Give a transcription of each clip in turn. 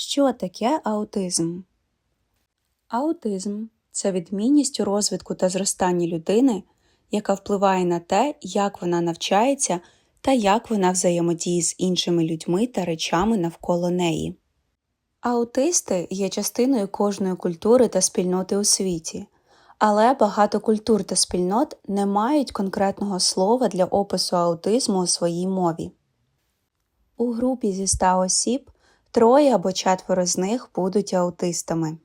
Що таке аутизм? Аутизм це відмінність у розвитку та зростанні людини, яка впливає на те, як вона навчається та як вона взаємодіє з іншими людьми та речами навколо неї. Аутисти є частиною кожної культури та спільноти у світі, але багато культур та спільнот не мають конкретного слова для опису аутизму у своїй мові. У групі зі 100 осіб троє або четверо з них будуть аутистами.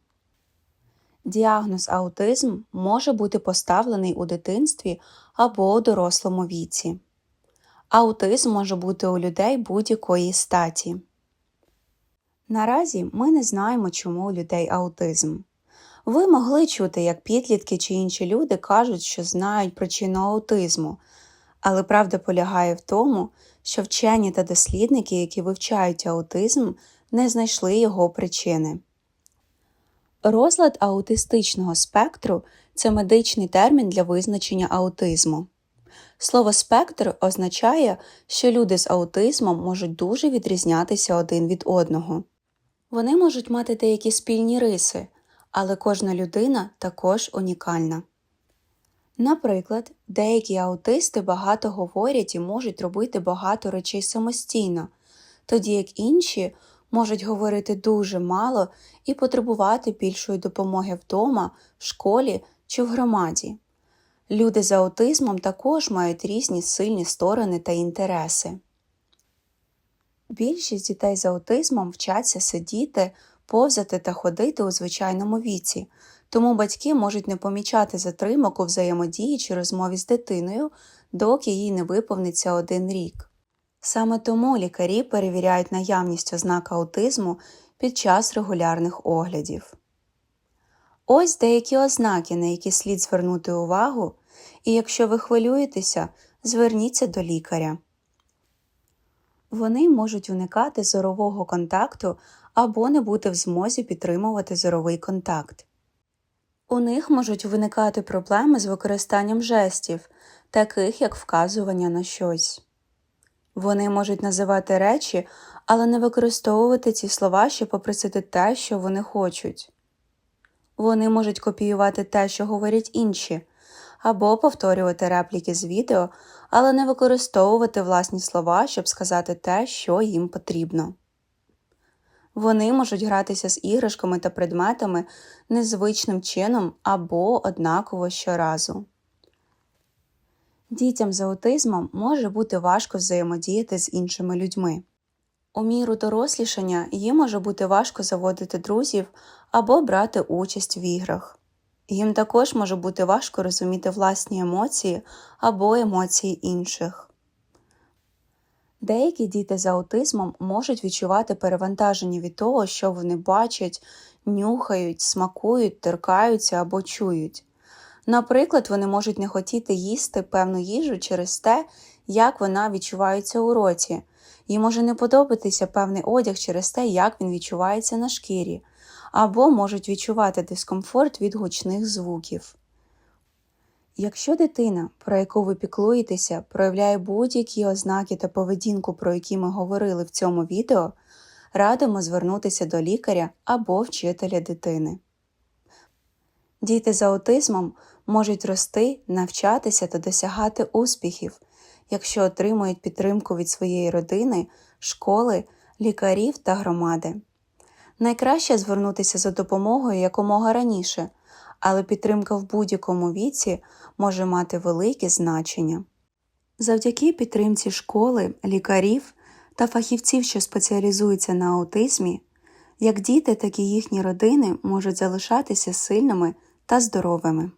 Діагноз аутизм може бути поставлений у дитинстві або у дорослому віці. Аутизм може бути у людей будь-якої статі. Наразі ми не знаємо, чому у людей аутизм. Ви могли чути, як підлітки чи інші люди кажуть, що знають причину аутизму, але правда полягає в тому, що вчені та дослідники, які вивчають аутизм, не знайшли його причини. Розлад аутистичного спектру це медичний термін для визначення аутизму. Слово спектр означає, що люди з аутизмом можуть дуже відрізнятися один від одного. Вони можуть мати деякі спільні риси, але кожна людина також унікальна. Наприклад, деякі аутисти багато говорять і можуть робити багато речей самостійно, тоді як інші можуть говорити дуже мало і потребувати більшої допомоги вдома, в школі чи в громаді. Люди з аутизмом також мають різні сильні сторони та інтереси. Більшість дітей з аутизмом вчаться сидіти, повзати та ходити у звичайному віці, тому батьки можуть не помічати затримок у взаємодії чи розмові з дитиною, доки їй не виповниться один рік. Саме тому лікарі перевіряють наявність ознак аутизму під час регулярних оглядів. Ось деякі ознаки, на які слід звернути увагу, і якщо ви хвилюєтеся, зверніться до лікаря. Вони можуть уникати зорового контакту або не бути в змозі підтримувати зоровий контакт. У них можуть виникати проблеми з використанням жестів, таких як вказування на щось. Вони можуть називати речі, але не використовувати ці слова, щоб попросити те, що вони хочуть. Вони можуть копіювати те, що говорять інші, або повторювати репліки з відео, але не використовувати власні слова, щоб сказати те, що їм потрібно. Вони можуть гратися з іграшками та предметами незвичним чином або однаково щоразу. Дітям з аутизмом може бути важко взаємодіяти з іншими людьми. У міру дорослішання їм може бути важко заводити друзів або брати участь в іграх. Їм також може бути важко розуміти власні емоції або емоції інших. Деякі діти з аутизмом можуть відчувати перевантаження від того, що вони бачать, нюхають, смакують, торкаються або чують. Наприклад, вони можуть не хотіти їсти певну їжу через те, як вона відчувається у роті, їм може не подобатися певний одяг через те, як він відчувається на шкірі, або можуть відчувати дискомфорт від гучних звуків. Якщо дитина, про яку ви піклуєтеся, проявляє будь-які ознаки та поведінку, про які ми говорили в цьому відео, радимо звернутися до лікаря або вчителя дитини. Діти з аутизмом можуть рости, навчатися та досягати успіхів, якщо отримують підтримку від своєї родини, школи, лікарів та громади. Найкраще звернутися за допомогою якомога раніше, але підтримка в будь-якому віці може мати велике значення. Завдяки підтримці школи, лікарів та фахівців, що спеціалізуються на аутизмі, як діти, так і їхні родини можуть залишатися сильними та здоровими.